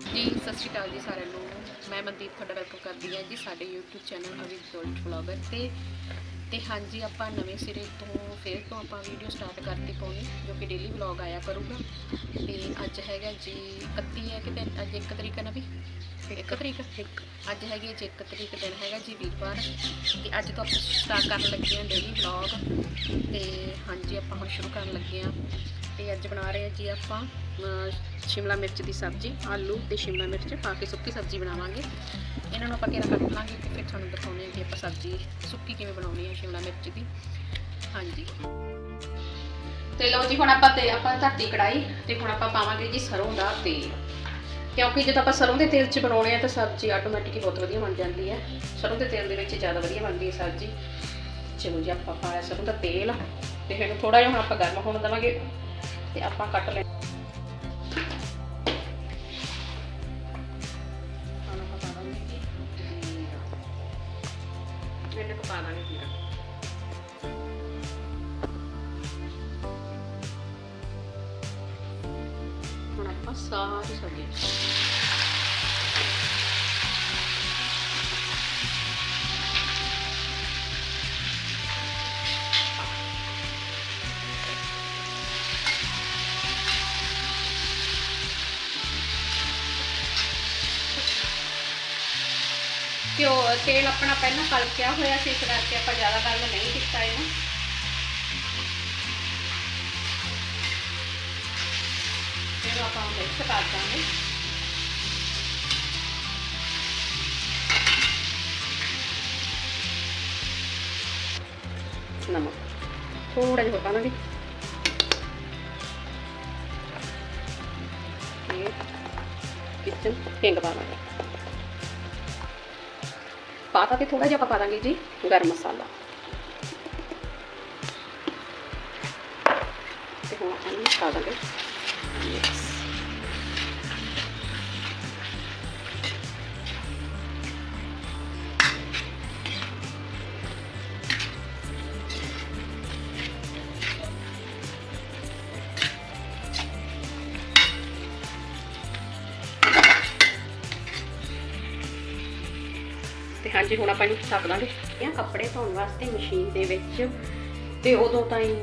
ਜੀ ਸਤਿ ਸ਼੍ਰੀ ਅਕਾਲ ਜੀ ਸਾਰਿਆਂ ਨੂੰ। ਮੈਂ ਮਨਦੀਪ ਤੁਹਾਡਾ ਵੈਲਕਮ ਕਰਦੀ ਹਾਂ ਜੀ ਸਾਡੇ YouTube channel Avik gold vlogger ਤੇ। ਤੇ ਹਾਂਜੀ ਆਪਾਂ ਨਵੇਂ ਸਿਰੇ ਤੋਂ ਫਿਰ ਤੋਂ ਆਪਾਂ ਵੀਡੀਓ ਸਟਾਰਟ ਕਰਤੀ ਪਾਉਣੀ ਜੋ ਕਿ ਡੇਲੀ ਵਲੌਗ ਆਇਆ ਕਰੂਗਾ। ਤੇ ਅੱਜ ਹੈਗਾ ਜੀ 31 ਹੈ ਕਿ ਦਿਨ? ਅੱਜ 1 ਤਰੀਕ ਹੈ ਨਾ ਵੀ? 1 ਤਰੀਕ? ਅੱਜ ਹੈਗੀ ਜੀ 1 ਤਰੀਕ ਦਿਨ ਹੈਗਾ ਜੀ ਵੀਰਵਾਰ। ਤੇ ਅੱਜ ਤੋਂ ਆਪਾਂ ਸਟਾਰਟ ਕਰਨ ਲੱਗੇ ਹਾਂ ਡੇਲੀ ਵਲੌਗ ਤੇ ਹਾਂਜੀ ਆਪਾਂ ਹੁਣ ਸ਼ੁਰੂ ਕਰਨ ਲੱਗੇ ਹਾਂ। ਤੇ ਅੱਜ ਬਣਾ ਰਹੇ ਹਾਂ ਜੀ ਆਪਾਂ ਅਹ, ਸ਼ਿਮਲਾ ਮਿਰਚ ਦੀ ਸਬਜ਼ੀ ਆਲੂ ਤੇ ਸ਼ਿਮਲਾ ਮਿਰਚ ਪਾ ਕੇ ਸੁੱਕੀ ਸਬਜ਼ੀ ਬਣਾਵਾਂਗੇ। ਇਹਨਾਂ ਨੂੰ ਆਪਾਂ ਕਿਹੜਾ ਕੱਟ ਲਾਂਗੇ ਤੇ ਫਿਰ ਤੁਹਾਨੂੰ ਦਿਖਾਉਂਦੇ ਹਾਂ ਕਿ ਆਪਾਂ ਸਬਜ਼ੀ ਸੁੱਕੀ ਕਿਵੇਂ ਬਣਾਉਣੀ ਹੈ ਸ਼ਿਮਲਾ ਮਿਰਚ ਦੀ। ਹਾਂਜੀ। ਤੇ ਲਓ ਜੀ ਹੁਣ ਆਪਾਂ ਤੇ ਆਪਾਂ ਧਰਤੀ ਕੜਾਈ ਤੇ ਹੁਣ ਆਪਾਂ ਪਾਵਾਂਗੇ ਜੀ ਸਰੋਂ ਦਾ ਤੇਲ। ਕਿਉਂਕਿ ਜਦੋਂ ਆਪਾਂ ਸਰੋਂ ਦੇ ਤੇਲ 'ਚ ਬਣਾਉਣੇ ਆ ਤਾਂ ਸਬਜ਼ੀ ਆਟੋਮੈਟਿਕ ਹੀ ਬਹੁਤ ਵਧੀਆ ਬਣ ਜਾਂਦੀ ਹੈ। ਸਰੋਂ ਦੇ ਤੇਲ ਦੇ ਵਿੱਚ ਜ਼ਿਆਦਾ ਵਧੀਆ ਬਣਦੀ ਹੈ ਸਬਜ਼ੀ। ਚਲੋ ਜੀ ਆਪਾਂ ਪਾਇਆ ਸਰੋਂ ਦਾ ਤੇਲ ਤੇ ਇਹਨੂੰ ਥੋੜਾ ਜਿਹਾ ਹੁਣ ਆਪਾਂ ਗਰਮ ਹੋਣ ਦੇਵਾਂਗੇ। ਤੇ ਆਪਾਂ ਕੱਟ ਲੈ ਹੁਣ ਆਪਾਂ ਪਾ ਦਾਂਗੇ ਜੀ ਜੀਰਾ ਇਹਨੂੰ ਪਾ ਦਾਂਗੇ ਜੀਰਾ ਹੁਣ ਆਪਾਂ ਸਾਰੀ ਸਬਜ਼ੀ ਘਿਓ, ਤੇਲ ਆਪਣਾ ਪਹਿਲਾਂ ਕਲਕਿਆ ਹੋਇਆ ਸੀ, ਇਸ ਕਰਕੇ ਆਪਾਂ ਜ਼ਿਆਦਾ ਗਰਮ ਨਹੀਂ ਕੀਤਾ ਇਹਨੂੰ। ਫਿਰ ਆਪਾਂ ਮਿਕਸ ਕਰ ਦਾਂਗੇ। ਨਮਕ। ਥੋੜਾ ਜਿਹਾ ਪਾ ਦਾਂਗੇ ਕਿਚਨ ਹਿੰਗ ਪਾ ਪਾਤਾ ਤੇ ਥੋੜਾ ਜਿਹਾ ਆਪਾਂ ਪਾ ਦਾਂਗੇ ਜੀ ਗਰਮ ਮਸਾਲਾ। ਤੇ ਹੁਣ ਇਹਨੂੰ ਪਾ ਦਾਂਗੇ। ਤੇ ਹਾਂਜੀ, ਹੁਣ ਆਪਾਂ ਇਹਨੂੰ ਛੱਡ ਦਾਂਗੇ ਇਹ ਕੱਪੜੇ ਧੋਣ ਵਾਸਤੇ ਮਸ਼ੀਨ ਦੇ ਵਿੱਚ। ਤੇ ਉਦੋਂ ਤਾਈਂ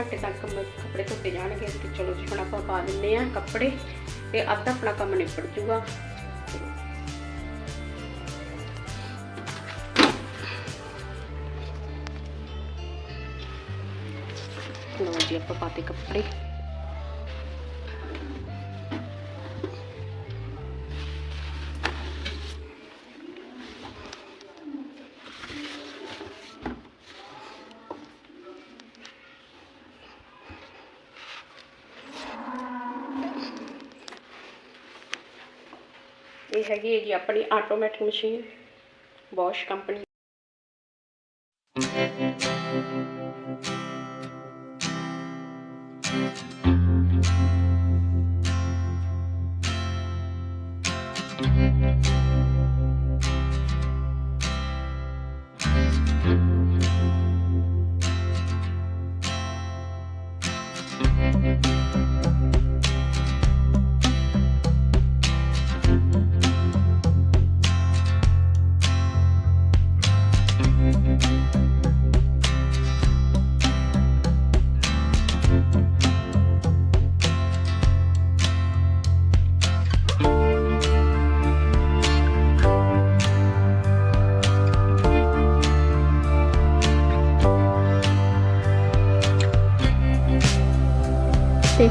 ਘੱਟੇ ਤੱਕ ਕੱਪੜੇ ਧੋਤੇ ਜਾਣਗੇ। ਤੇ ਚਲੋ ਜੀ, ਹੁਣ ਆਪਾਂ ਪਾ ਦਿੰਨੇ ਆ ਕੱਪੜੇ। ਤੇ ਅੱਧਾ ਆਪਣਾ ਕੰਮ ਨਿਬੜ ਜੂਗਾ। ਲਓ ਜੀ, ਆਪਾਂ ਪਾਤੇ ਕੱਪੜੇ। ਇਹ ਹੈਗੀ ਹੈ ਜੀ ਆਪਣੀ ਆਟੋਮੈਟਿਕ ਮਸ਼ੀਨ ਬੋਸ਼ ਕੰਪਨੀ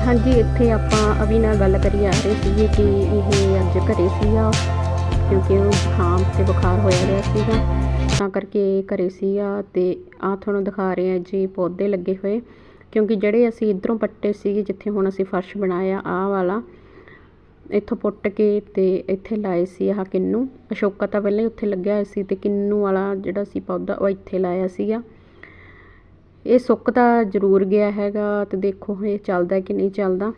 ਹਾਂਜੀ, ਇੱਥੇ ਆਪਾਂ ਅਭੀ ਨਾਲ ਗੱਲ ਕਰੀ ਆ ਰਹੇ ਸੀਗੇ ਕਿ ਇਹ ਅੱਜ ਘਰੇ ਸੀਗਾ, ਕਿਉਂਕਿ ਉਹ ਜ਼ੁਕਾਮ ਤੇ ਬੁਖਾਰ ਹੋਇਆ ਰਿਹਾ ਸੀਗਾ। ਤਾਂ ਕਰਕੇ ਘਰੇ ਸੀਗਾ ਤੇ ਆ ਤੁਹਾਨੂੰ ਦਿਖਾ ਰਹੇ ਆ ਜੀ, ਪੌਦੇ ਲੱਗੇ ਹੋਏ। ਕਿਉਂਕਿ ਜਿਹੜੇ ਅਸੀਂ ਇਧਰੋਂ ਪੱਟੇ ਸੀਗੇ, ਜਿੱਥੇ ਹੁਣ ਅਸੀਂ ਫਰਸ਼ ਬਣਾਇਆ ਆਹ ਵਾਲਾ, ਇੱਥੋਂ ਪੁੱਟ ਕੇ ਤੇ ਇੱਥੇ ਲਾਏ ਸੀ ਆਹ ਕਿੰਨੂ। ਅਸ਼ੋਕਾ ਤਾਂ ਪਹਿਲਾਂ ਹੀ ਉੱਥੇ ਲੱਗਿਆ ਹੋਇਆ ਸੀ ਤੇ ਕਿੰਨੂ ਵਾਲਾ ਜਿਹੜਾ ਸੀ ਪੌਦਾ, ਉਹ ਇੱਥੇ ਲਾਇਆ ਸੀਗਾ। ਇਹ ਸੁੱਕ ਤਾਂ ਜ਼ਰੂਰ ਗਿਆ ਹੈਗਾ ਤੇ ਦੇਖੋ ਇਹ ਚੱਲਦਾ ਕਿ ਨਹੀਂ ਚੱਲਦਾ।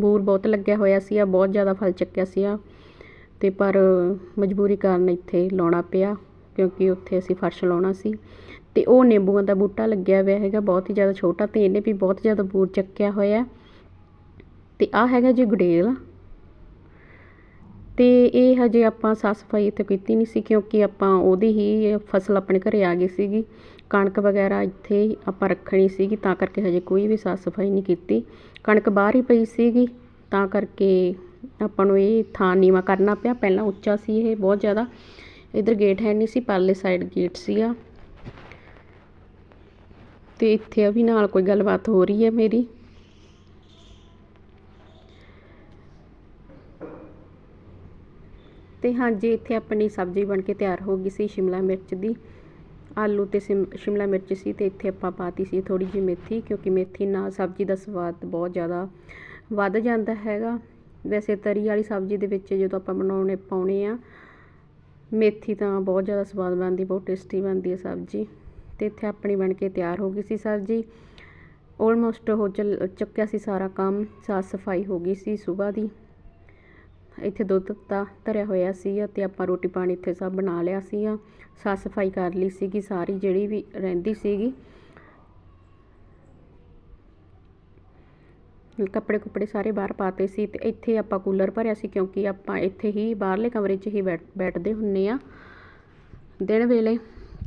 ਬੂਰ ਬਹੁਤ ਲੱਗਿਆ ਹੋਇਆ ਸੀ, ਆ ਬਹੁਤ ਜ਼ਿਆਦਾ ਫਲ ਚੱਕਿਆ ਸੀ ਆ। ਤੇ ਪਰ ਮਜਬੂਰੀ ਕਾਰਨ ਇੱਥੇ ਲਾਉਣਾ ਪਿਆ, ਕਿਉਂਕਿ ਉੱਥੇ ਅਸੀਂ ਫਰਸ਼ ਲਾਉਣਾ ਸੀ। ਤੇ ਉਹ ਨਿੰਬੂਆਂ ਦਾ ਬੂਟਾ ਲੱਗਿਆ ਹੋਇਆ ਹੈਗਾ, ਬਹੁਤ ਹੀ ਜ਼ਿਆਦਾ ਛੋਟਾ ਤੇ ਇਹਨੇ ਵੀ ਬਹੁਤ ਜ਼ਿਆਦਾ ਬੂਰ ਚੱਕਿਆ ਹੋਇਆ। ਤੇ ਆ ਹੈਗਾ ਜੀ ਗੁਡੇਲ ਤੇ ਇਹ ਹਜੇ ਆਪਾਂ ਸਾਫ਼ ਸਫ਼ਾਈ ਇੱਥੇ ਕੀਤੀ ਨਹੀਂ ਸੀ, ਕਿਉਂਕਿ ਆਪਾਂ ਉਹਦੀ ਹੀ ਫਸਲ ਆਪਣੇ ਘਰੇ ਆ ਗਈ ਸੀਗੀ। ਕਣਕ ਵਗੈਰਾ ਇੱਥੇ ਆਪਾਂ ਰੱਖਣੀ ਸੀਗੀ, ਤਾਂ ਕਰਕੇ ਹਜੇ ਕੋਈ ਵੀ ਸਾਫ਼ ਸਫ਼ਾਈ ਨਹੀਂ ਕੀਤੀ। ਕਣਕ ਬਾਹਰ ਹੀ ਪਈ ਸੀਗੀ, ਤਾਂ ਕਰਕੇ ਆਪਾਂ ਨੂੰ ਇਹ ਥਾਂ ਨੀਵਾ ਕਰਨਾ ਪਿਆ। ਪਹਿਲਾਂ ਉੱਚਾ ਸੀ ਇਹ ਬਹੁਤ ਜ਼ਿਆਦਾ। ਇਧਰ ਗੇਟ ਹੈ ਨਹੀਂ ਸੀ, ਪਰਲੇ ਸਾਈਡ ਗੇਟ ਸੀਗਾ। ਤੇ ਇੱਥੇ ਵੀ ਨਾਲ ਕੋਈ ਗੱਲਬਾਤ ਹੋ ਰਹੀ ਹੈ ਮੇਰੀ। ਤੇ ਹਾਂਜੀ, ਇੱਥੇ ਆਪਣੀ ਸਬਜ਼ੀ ਬਣ ਕੇ ਤਿਆਰ ਹੋ ਗਈ ਸੀ, ਸ਼ਿਮਲਾ ਮਿਰਚ ਦੀ। ਆਲੂ ਤੇ ਸਿਮ- ਸ਼ਿਮਲਾ ਮਿਰਚ ਸੀ ਤੇ ਇੱਥੇ ਆਪਾਂ ਪਾਤੀ ਸੀ ਥੋੜੀ ਜਿਹੀ ਮੇਥੀ, ਕਿਉਂਕਿ ਮੇਥੀ ਨਾਲ ਸਬਜ਼ੀ ਦਾ ਸਵਾਦ ਬਹੁਤ ਜ਼ਿਆਦਾ ਵੱਧ ਜਾਂਦਾ ਹੈਗਾ। ਵੈਸੇ ਤਰੀ ਵਾਲੀ ਸਬਜ਼ੀ ਦੇ ਵਿੱਚ ਜਦੋਂ ਆਪਾਂ ਬਣਾਉਣੇ, ਪਾਉਣੇ ਆ, ਮੇਥੀ ਤਾਂ ਬਹੁਤ ਜ਼ਿਆਦਾ ਸਵਾਦ ਬਣਦੀ, ਬਹੁਤ ਟੇਸਟੀ ਬਣਦੀ ਹੈ ਸਬਜ਼ੀ। ਤੇ ਇੱਥੇ ਆਪਣੀ ਬਣ ਕੇ ਤਿਆਰ ਹੋ ਗਈ ਸੀ ਸਬਜ਼ੀ। ਆਲਮੋਸਟ ਹੋ ਚੱਲ, ਚੱਕਿਆ ਸੀ ਸਾਰਾ ਕੰਮ, ਸਾਫ਼ ਸਫ਼ਾਈ ਹੋ ਗਈ ਸੀ ਸਵੇਰ ਦੀ। ਇੱਥੇ ਦੁੱਧ ਤਾਂ ਧਰਿਆ ਹੋਇਆ ਸੀ ਤੇ ਆਪਾਂ ਰੋਟੀ ਪਾਣੀ ਇੱਥੇ ਸਭ ਬਣਾ ਲਿਆ ਸੀਗਾ ਸਾਫ਼ ਸਫ਼ਾਈ ਕਰ ਲਈ ਸੀਗੀ, ਸਾਰੀ ਜਿਹੜੀ ਵੀ ਰਹਿੰਦੀ ਸੀਗੀ। ਕੱਪੜੇ ਕੁਪੜੇ ਸਾਰੇ ਬਾਹਰ ਪਾਤੇ ਸੀ ਤੇ ਇੱਥੇ ਆਪਾਂ ਕੂਲਰ ਭਰਿਆ ਸੀ ਕਿਉਂਕਿ ਆਪਾਂ ਇੱਥੇ ਹੀ ਬਾਹਰਲੇ ਕਮਰੇ 'ਚ ਹੀ ਬੈਠ ਬੈਠਦੇ ਹੁੰਨੇ ਆ ਦਿਨ ਵੇਲੇ।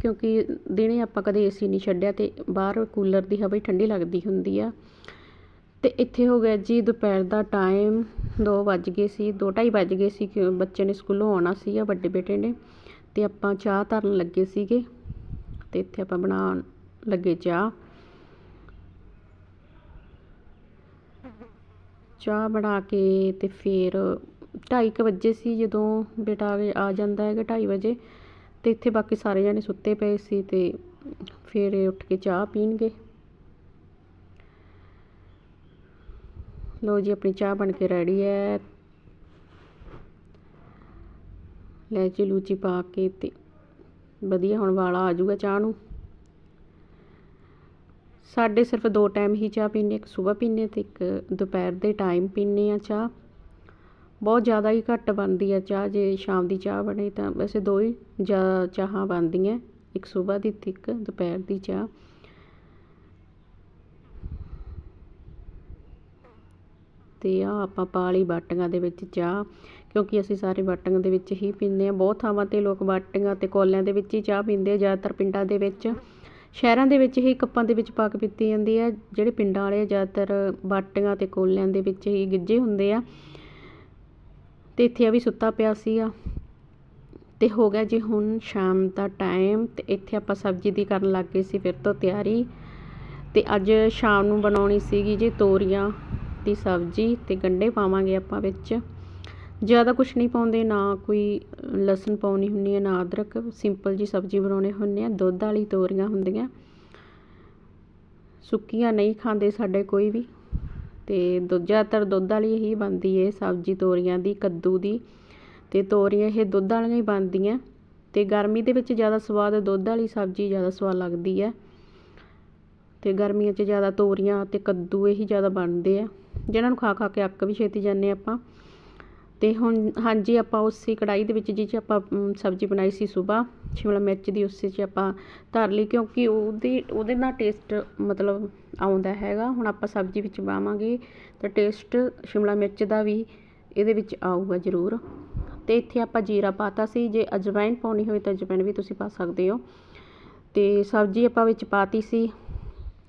ਕਿਉਂਕਿ ਦਿਨੇ ਆਪਾਂ ਕਦੇ ਏਸੀ ਨਹੀਂ ਛੱਡਿਆ ਤੇ ਬਾਹਰ ਕੂਲਰ ਦੀ ਹਵਾ ਹੀ ਠੰਡੀ ਲੱਗਦੀ ਹੁੰਦੀ ਆ। ਅਤੇ ਇੱਥੇ ਹੋ ਗਿਆ ਜੀ ਦੁਪਹਿਰ ਦਾ ਟਾਈਮ ਦੋ ਵੱਜ ਗਏ ਸੀ, ਦੋ ਢਾਈ ਵੱਜ ਗਏ ਸੀ ਕਿ ਬੱਚੇ ਨੇ ਸਕੂਲੋਂ ਆਉਣਾ ਸੀਗਾ, ਵੱਡੇ ਬੇਟੇ ਨੇ ਅਤੇ ਆਪਾਂ ਚਾਹ ਧਰਨ ਲੱਗੇ ਸੀਗੇ ਅਤੇ ਇੱਥੇ ਆਪਾਂ ਬਣਾਉਣ ਲੱਗੇ ਚਾਹ। ਚਾਹ ਬਣਾ ਕੇ ਤੇ ਫਿਰ 2:30 ਵਜੇ ਸੀ, ਜਦੋਂ ਬੇਟਾ ਆ ਆ ਜਾਂਦਾ ਹੈਗਾ 2:30 ਵਜੇ, ਤੇ ਇੱਥੇ ਬਾਕੀ ਸਾਰੇ ਜਣੇ ਸੁੱਤੇ ਪਏ ਸੀ ਤੇ ਫਿਰ ਇਹ ਉੱਠ ਕੇ ਚਾਹ ਪੀਣਗੇ। ਲੋ ਜੀ, ਆਪਣੀ ਚਾਹ ਬਣ ਕੇ ਰੈਡੀ ਹੈ। ਲੈਚੀ ਲੂਚੀ ਪਾ ਕੇ ਤੇ ਵਧੀਆ ਹੁਣ ਵਾਲਾ ਆ ਜਾਊਗਾ ਚਾਹ ਨੂੰ। ਸਾਡੇ ਸਿਰਫ ਦੋ ਟਾਈਮ ਹੀ ਚਾਹ ਪੀਂਦੇ ਇੱਕ ਸਵੇਰ ਪੀਂਦੇ ਤੇ ਇੱਕ ਦੁਪਹਿਰ ਦੇ ਟਾਈਮ ਪੀਂਦੇ ਆ ਚਾਹ। ਬਹੁਤ ਜ਼ਿਆਦਾ ਹੀ ਘੱਟ ਬਣਦੀ ਆ ਚਾਹ, ਜੇ ਸ਼ਾਮ ਦੀ ਚਾਹ ਬਣੇ ਤਾਂ ਵੈਸੇ ਦੋ ਹੀ ਜ਼ਿਆਦਾ ਚਾਹਾਂ ਬਣਦੀਆਂ, ਇੱਕ ਸਵੇਰ ਦੀ ਤੇ ਇੱਕ ਦੁਪਹਿਰ ਦੀ ਚਾਹ। ਅਤੇ ਆਹ ਆਪਾਂ ਪਾ ਲਈ ਬਾਟੀਆਂ ਦੇ ਵਿੱਚ ਚਾਹ ਕਿਉਂਕਿ ਅਸੀਂ ਸਾਰੇ ਬਾਟੀਆਂ ਦੇ ਵਿੱਚ ਹੀ ਪੀਂਦੇ ਹਾਂ। ਬਹੁਤ ਥਾਵਾਂ ਤੇ ਲੋਕ ਬਾਟੀਆਂ ਅਤੇ ਕੋਲਿਆਂ ਦੇ ਵਿੱਚ ਹੀ ਚਾਹ ਪੀਂਦੇ ਆ ਜ਼ਿਆਦਾਤਰ ਪਿੰਡਾਂ ਦੇ ਵਿੱਚ। ਸ਼ਹਿਰਾਂ ਦੇ ਵਿੱਚ ਹੀ ਕੱਪਾਂ ਦੇ ਵਿੱਚ ਪਾ ਕੇ ਪੀਤੀ ਜਾਂਦੀ ਹੈ ਜਿਹੜੇ ਪਿੰਡਾਂ ਵਾਲੇ ਆ, ਜ਼ਿਆਦਾਤਰ ਬਾਟੀਆਂ ਅਤੇ ਕੋਲਿਆਂ ਦੇ ਵਿੱਚ ਹੀ ਗਿੱਝੇ ਹੁੰਦੇ ਆ। ਅਤੇ ਇੱਥੇ ਆ ਵੀ ਸੁੱਤਾ ਪਿਆ ਸੀਗਾ। ਤੇ ਹੋ ਗਿਆ ਜੀ ਹੁਣ ਸ਼ਾਮ ਦਾ ਟਾਈਮ ਤੇ ਇੱਥੇ ਆਪਾਂ ਸਬਜ਼ੀ ਦੀ ਕਰਨ ਲੱਗ ਗਏ ਸੀ ਫਿਰ ਤੋਂ ਤਿਆਰੀ। ਤੇ ਅੱਜ ਸ਼ਾਮ ਨੂੰ ਬਣਾਉਣੀ ਸੀਗੀ ਜੀ ਤੋਰੀਆਂ। ਦੀ ਸਬਜ਼ੀ ਤੇ ਗੰਢੇ ਪਾਵਾਂਗੇ ਆਪਾਂ ਵਿੱਚ। ਜ਼ਿਆਦਾ ਕੁਝ ਨਹੀਂ ਪਾਉਂਦੇ, ਨਾ ਕੋਈ ਲਸਣ ਪਾਉਣੀ ਹੁੰਦੀ ਹੈ, ਨਾ ਅਦਰਕ। ਸਿੰਪਲ ਜੀ ਸਬਜ਼ੀ ਬਣਾਉਣੇ ਹੁੰਦੇ ਆ, ਦੁੱਧ ਵਾਲੀ ਤੋਰੀਆਂ ਹੁੰਦੀਆਂ। ਸੁੱਕੀਆਂ ਨਹੀਂ ਖਾਂਦੇ ਸਾਡੇ ਕੋਈ ਵੀ। ਤੇ ਦੁੱਧ, ਜ਼ਿਆਦਾਤਰ ਦੁੱਧ ਵਾਲੀ ਹੀ ਬਣਦੀ ਹੈ ਸਬਜ਼ੀ ਤੋਰੀਆਂ ਦੀ, ਕੱਦੂ ਦੀ। ਤੇ ਤੋਰੀਆਂ ਇਹ ਦੁੱਧ ਵਾਲੀਆਂ ਹੀ ਬਣਦੀਆਂ। ਤੇ ਗਰਮੀ ਦੇ ਵਿੱਚ ਜ਼ਿਆਦਾ ਸਵਾਦ ਦੁੱਧ ਵਾਲੀ ਸਬਜ਼ੀ ਜ਼ਿਆਦਾ ਸਵਾਦ ਲੱਗਦੀ ਹੈ। ਤੇ ਗਰਮੀਆਂ 'ਚ ਜ਼ਿਆਦਾ ਤੋਰੀਆਂ ਤੇ ਕੱਦੂ ਇਹੀ ਜ਼ਿਆਦਾ ਬਣਦੇ ਆ। ਜਿਹਨਾਂ ਨੂੰ ਖਾ ਖਾ ਕੇ ਅੱਕ ਵੀ ਛੇਤੀ ਜਾਂਦੇ ਆਪਾਂ। ਤੇ ਹੁਣ ਹਾਂਜੀ, ਆਪਾਂ ਉਸੇ ਕੜਾਈ ਦੇ ਵਿੱਚ ਜਿਹਦੇ 'ਚ ਆਪਾਂ ਸਬਜ਼ੀ ਬਣਾਈ ਸੀ ਸਵੇਰ, ਸ਼ਿਮਲਾ ਮਿਰਚ ਦੀ, ਉਸੇ 'ਚ ਆਪਾਂ ਧਰ ਲਈ ਕਿਉਂਕਿ ਉਹਦੀ, ਉਹਦੇ ਨਾਲ ਟੇਸਟ ਮਤਲਬ ਆਉਂਦਾ ਹੈਗਾ। ਹੁਣ ਆਪਾਂ ਸਬਜ਼ੀ ਵਿੱਚ ਪਾਵਾਂਗੇ ਤਾਂ ਟੇਸਟ ਸ਼ਿਮਲਾ ਮਿਰਚ ਦਾ ਵੀ ਇਹਦੇ ਵਿੱਚ ਆਊਗਾ ਜ਼ਰੂਰ। ਤੇ ਇੱਥੇ ਆਪਾਂ ਜੀਰਾ ਪਾਤਾ ਸੀ। ਜੇ ਅਜਵਾਇਣ ਪਾਉਣੀ ਹੋਵੇ ਤਾਂ ਅਜਵਾਇਣ ਵੀ ਤੁਸੀਂ ਪਾ ਸਕਦੇ ਹੋ। ਤੇ ਸਬਜ਼ੀ ਆਪਾਂ ਵਿੱਚ ਪਾਤੀ ਸੀ।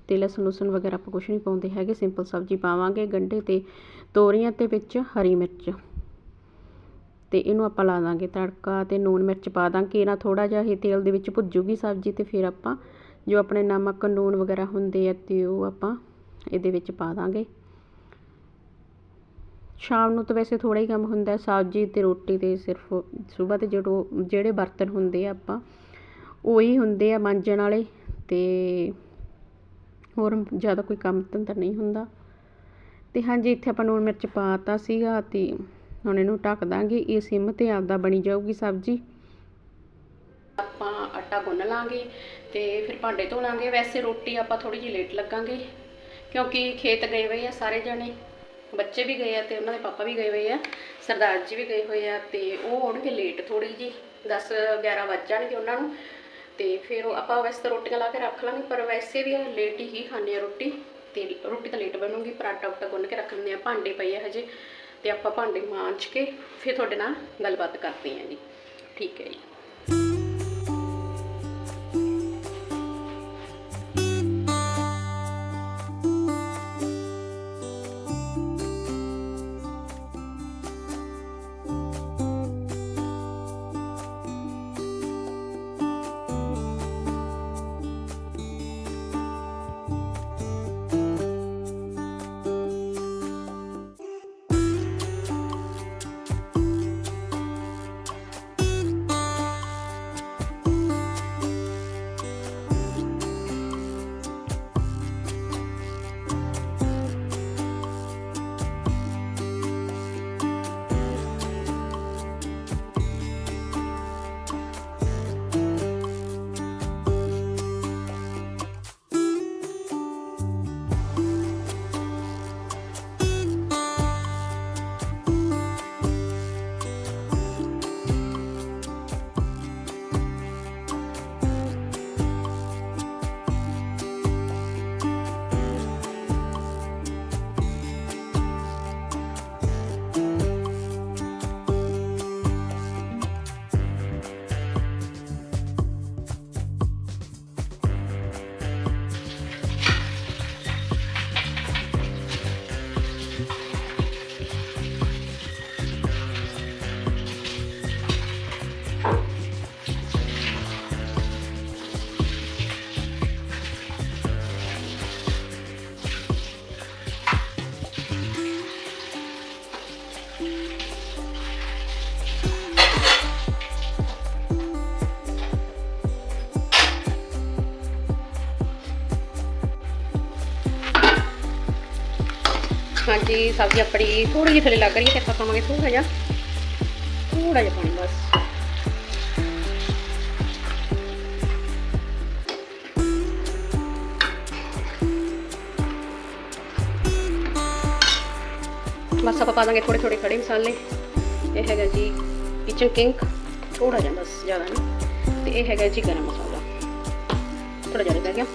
ਤੇ ਲਸਣ ਲੁਸਣ ਵਗੈਰਾ ਆਪਾਂ ਕੁਝ ਨਹੀਂ ਪਾਉਂਦੇ ਹੈਗੇ ਸਿੰਪਲ ਸਬਜ਼ੀ ਪਾਵਾਂਗੇ, ਗੰਢੇ ਤੇ ਤੋਰੀਆਂ ਤੇ ਵਿੱਚ ਹਰੀ ਮਿਰਚ। ਤੇ ਇਹਨੂੰ ਆਪਾਂ ਲਾ ਦਾਂਗੇ ਤੜਕਾ ਤੇ ਨੂਨ ਮਿਰਚ ਪਾ ਦਾਂਗੇ ਇਹਨਾਂ ਥੋੜਾ ਜਿਹਾ ਇਹ ਤੇਲ ਦੇ ਵਿੱਚ ਭੁੱਜੂਗੀ ਸਬਜ਼ੀ ਤੇ ਫਿਰ ਆਪਾਂ ਜੋ ਆਪਣੇ ਨਮਕ ਨੂਨ ਵਗੈਰਾ ਹੁੰਦੇ ਆ ਤੇ ਉਹ ਆਪਾਂ ਇਹਦੇ ਵਿੱਚ ਪਾ ਦਾਂਗੇ। ਸ਼ਾਮ ਨੂੰ ਤਾਂ ਵੈਸੇ ਥੋੜਾ ਹੀ ਕੰਮ ਹੁੰਦਾ, ਸਬਜ਼ੀ ਤੇ ਰੋਟੀ ਤੇ ਸਿਰਫ ਸਵੇਰ ਤੇ ਜਿਹੜੋ ਜਿਹੜੇ ਬਰਤਨ ਹੁੰਦੇ ਆ ਆਪਾਂ, ਉਹੀ ਹੁੰਦੇ ਆ ਮਾਂਜਣ ਵਾਲੇ ਤੇ ਹੋਰ ਜ਼ਿਆਦਾ ਕੋਈ ਕੰਮ ਧੰਦਾ ਨਹੀਂ ਹੁੰਦਾ। ਤੇ ਹਾਂਜੀ, ਇੱਥੇ ਆਪਾਂ ਨੂਣ ਮਿਰਚ ਪਾਤਾ ਸੀਗਾ ਤੇ ਹੁਣ ਇਹਨੂੰ ਢੱਕ ਦਾਂਗੇ। ਇਹ ਸਿਮ ਤੇ ਆਪਦਾ ਬਣੀ ਜਾਊਗੀ ਸਬਜ਼ੀ। ਆਪਾਂ ਆਟਾ ਗੁੰਨ ਲਾਂਗੇ ਤੇ ਫਿਰ ਭਾਂਡੇ ਧੋ ਲਾਂਗੇ ਵੈਸੇ ਰੋਟੀ ਆਪਾਂ ਥੋੜੀ ਜਿਹੀ ਲੇਟ ਲੱਗਾਂਗੇ ਕਿਉਂਕਿ ਖੇਤ ਗਏ ਹੋਏ ਆ ਸਾਰੇ ਜਣੇ। ਬੱਚੇ ਵੀ ਗਏ ਆ ਤੇ ਉਹਨਾਂ ਦੇ ਪਾਪਾ ਵੀ ਗਏ ਹੋਏ ਆ। ਸਰਦਾਰ ਜੀ ਵੀ ਗਏ ਹੋਏ ਆ ਤੇ ਉਹ ਆਉਣਗੇ ਲੇਟ ਥੋੜੀ ਜੀ 10 11 ਵੱਜ ਜਾਣਗੇ ਉਹਨਾਂ ਨੂੰ। ਤੇ ਫਿਰ ਉਹ ਆਪਾਂ ਵੈਸੇ ਤਾਂ ਰੋਟੀਆਂ ਲਾ ਕੇ ਰੱਖ ਲਾਂਗੇ, ਪਰ ਵੈਸੇ ਵੀ ਲੇਟ ਹੀ ਖਾਂਦੇ ਆ ਰੋਟੀ ਤੇ ਰੋਟੀ ਤਾਂ ਲੇਟ ਬਣੂਗੀ, ਪਰਾਂਠਾ ਉਟਾ ਗੁੰਨ ਕੇ ਰੱਖ ਲੈਂਦੇ ਆ ਭਾਂਡੇ ਪਏ ਆ ਹਜੇ ਤੇ ਆਪਾਂ ਭਾਂਡੇ ਮਾਂਜ ਕੇ ਫਿਰ ਤੁਹਾਡੇ ਨਾਲ ਗੱਲਬਾਤ ਕਰਦੇ ਹਾਂ ਜੀ। ਠੀਕ ਹੈ ਜੀ। ਹਾਂਜੀ, ਸਬਜ਼ੀ ਆਪਣੀ ਥੋੜੀ ਜਿਹੀ ਥੱਲੇ ਲੱਗ ਰਹੀ ਹੈ ਤੇ ਆਪਾਂ ਪਾਵਾਂਗੇ ਥੋੜਾ ਜਿਹਾ ਥੋੜਾ ਜਿਹਾ ਪਾਣੀ ਬਸ। ਬਸ ਆਪਾਂ ਪਾ ਦਾਂਗੇ ਥੋੜੇ ਥੋੜੇ ਖੜੇ ਮਸਾਲੇ। ਇਹ ਹੈਗਾ ਜੀ ਕਿਚਨ ਕਿੰਗ ਥੋੜਾ ਜਿਹਾ ਬਸ ਜ਼ਿਆਦਾ ਨਹੀਂ। ਤੇ ਇਹ ਹੈਗਾ ਜੀ ਗਰਮ ਮਸਾਲਾ। ਥੋੜਾ ਜਿਹਾ ਰਹਿ ਗਿਆ।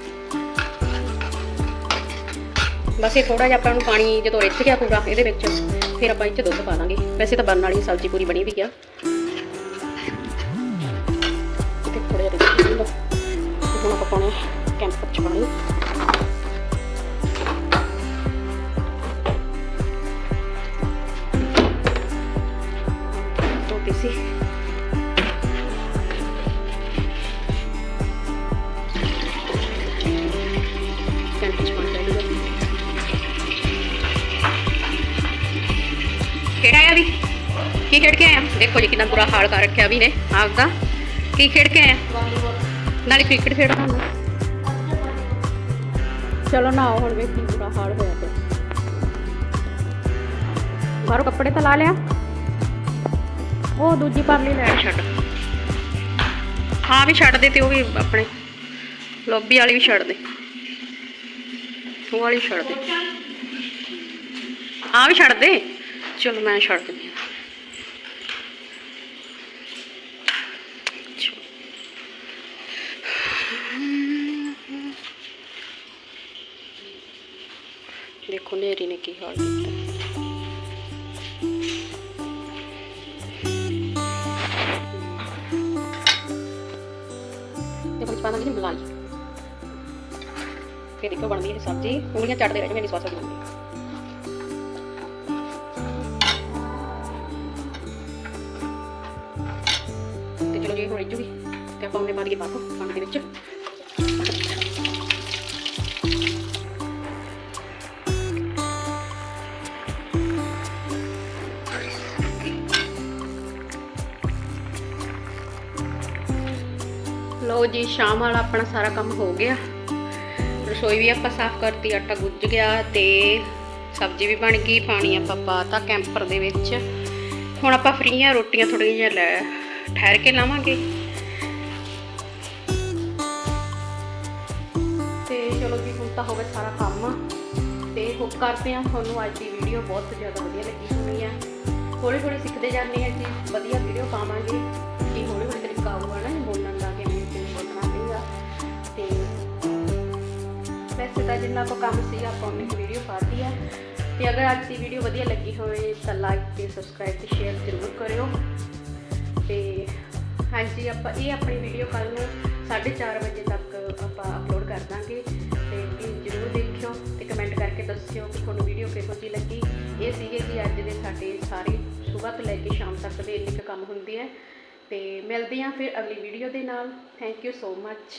ਬਸ ਇਹ ਥੋੜਾ ਜਿਹਾ ਆਪਾਂ ਨੂੰ ਪਾਣੀ ਜਦੋਂ ਰਿੱਝ ਗਿਆ ਪੂਰਾ ਇਹਦੇ ਵਿੱਚ, ਫਿਰ ਆਪਾਂ ਇਹ ਚ ਦੁੱਧ ਪਾ ਦਾਂਗੇ। ਵੈਸੇ ਤਾਂ ਬਣਨ ਵਾਲੀ ਸਬਜ਼ੀ ਪੂਰੀ ਬਣੀ ਵੀ ਆ। ਤੇ ਥੋੜਾ ਜਿਹਾ ਰਿੱਝ ਗਿਆ ਹੁਣ ਆਪਾਂ ਪਾਉਣੇ ਕੈਂਪ ਚ ਪਾਣੀ। ਧੋਤੀ ਕਿਹੜਾ ਆ ਵੀ? ਕੀ ਖੇਡ ਕੇ ਆਇਆ? ਦੇਖੋ ਜੀ ਕਿੰਨਾ ਬੁਰਾ ਹਾਲ ਕਰ ਰੱਖਿਆ ਵੀ ਨੇ ਆਪਦਾ। ਕੀ ਖੇਡ ਕੇ ਆਇਆ? ਨਾਲੇ ਕ੍ਰਿਕਟ ਖੇਡਦਾ ਹੁੰਦਾ। ਚਲੋ ਨਾ ਹੁਣ ਵੇਖ ਕੀ ਬੁਰਾ ਹਾਲ ਹੋਇਆ ਤੇ ਬਾਹਰੋਂ ਕੱਪੜੇ ਤਾਂ ਲਾ ਲਿਆ। ਉਹ ਦੂਜੀ ਪਰਲੀ ਲੈ ਛੱਡ। ਹਾਂ ਵੀ ਛੱਡ ਦੇ ਤੇ ਉਹ ਵੀ ਆਪਣੇ। ਲੌਬੀ ਵਾਲੀ ਵੀ ਛੱਡ ਦੇ। ਉਹ ਵਾਲੀ ਛੱਡ ਦੇ। ਹਾਂ ਵੀ ਛੱਡ ਦੇ। ਚਲੋ ਮੈਂ ਛੱਡ ਦਿੰਦੀ ਹਾਂ। ਦੇਖੋ ਨੇਰੀ ਨੇ ਕੀ ਹਾਲ ਕੀਤਾ। ਤੇ ਕੁਝ ਪਾਣਾ ਨਹੀਂ ਫਿਰ ਦੇਖੋ ਬਣਦੀ ਹੈ ਸਬਜ਼ੀ। ਉਂਗਲੀਆਂ ਚੜਦੇ ਰਹਿ ਜਾਂਦੇ ਸਵਾਸ ਬਣਦੀ ਤੇ ਚਲੋ ਜੀ ਹੁਣ ਤੇ ਆਪਾਂ ਉਹਨੇ ਪਾ ਦਈਏ ਬਾਪੂ ਪਾਣੀ ਦੇ ਵਿੱਚ ਲਓ ਜੀ, ਸ਼ਾਮ ਵਾਲਾ ਆਪਣਾ ਸਾਰਾ ਕੰਮ ਹੋ ਗਿਆ। ਰਸੋਈ ਵੀ ਆਪਾਂ ਸਾਫ਼ ਕਰਤੀ, ਆਟਾ ਗੁੱਝ ਗਿਆ ਤੇ ਸਬਜ਼ੀ ਵੀ ਬਣ ਗਈ, ਪਾਣੀ ਆਪਾਂ ਪਾਤਾ ਕੈਂਪਰ ਦੇ ਵਿੱਚ। ਹੁਣ ਆਪਾਂ ਫ੍ਰੀ ਆ ਰੋਟੀਆਂ ਥੋੜੀਆਂ ਜਿਹੀਆਂ ਲੈ। ਠਹਿਰ ਕੇ ਲਾਵਾਂਗੇ। ਤੇ ਚਲੋ ਜੀ, ਹੁਣ ਤਾਂ ਹੋ ਗਿਆ ਸਾਰਾ ਕੰਮ। ਤੇ ਹੋਪ ਕਰਦੇ ਹਾਂ। ਤੁਹਾਨੂੰ ਅੱਜ ਦੀ ਵੀਡੀਓ ਬਹੁਤ ਜ਼ਿਆਦਾ ਵਧੀਆ ਲੱਗੀ ਹੋਣੀ ਹੈ ਹੌਲੀ ਹੌਲੀ ਸਿੱਖਦੇ ਜਾਂਦੇ ਹਾਂ ਜੀ। ਵਧੀਆ ਵੀਡੀਓ ਪਾਵਾਂਗੇ। ਕਿ ਹੌਲੀ ਹੌਲੀ ਤਰੀਕਾ ਆਊਗਾ ਨਾ ਬੋਲਣ ਦਾ ਕਿਵੇਂ ਕਿਵੇਂ ਬੋਲਣਾ ਪਏਗਾ ਤੇ ਵੈਸੇ ਤਾਂ ਜਿੰਨਾ ਕੋ ਕੰਮ ਸੀ, ਆਪਾਂ ਉਹਨੇ ਵੀਡੀਓ ਪਾਤੀ ਹੈ ਤੇ ਅਗਰ ਅੱਜ ਦੀ ਵੀਡੀਓ ਵਧੀਆ ਲੱਗੀ ਹੋਵੇ, ਤਾਂ ਲਾਈਕ ਤੇ ਸਬਸਕ੍ਰਾਈਬ ਤੇ ਸ਼ੇਅਰ ਜ਼ਰੂਰ ਕਰਿਓ। ਤੇ ਹਾਂਜੀ, ਆਪਾਂ ਇਹ ਆਪਣੀ ਵੀਡੀਓ ਕੱਲ ਨੂੰ 4:30 ਵਜੇ ਤੱਕ ਆਪਾਂ ਅਪਲੋਡ ਕਰ ਦਾਂਗੇ। ਤੇ ਪਲੀਜ਼ ਜ਼ਰੂਰ ਦੇਖਿਓ ਤੇ ਕਮੈਂਟ ਕਰਕੇ ਦੱਸਿਓ ਕਿ ਤੁਹਾਨੂੰ ਵੀਡੀਓ ਕਿਹੋ ਜਿਹੀ ਲੱਗੀ। ਇਹ ਸੀਗੇ ਜੀ ਅੱਜ ਦੇ ਸਾਡੇ ਸਾਰੇ ਸਵੇਰ ਤੋਂ ਲੈ ਕੇ ਸ਼ਾਮ ਤੱਕ ਦੇ ਇੰਨੇ ਕੁ ਕੰਮ ਹੁੰਦੀ ਹੈ। ਤੇ ਮਿਲਦੇ ਹਾਂ ਫਿਰ ਅਗਲੀ ਵੀਡੀਓ ਦੇ ਨਾਲ। Thank you so much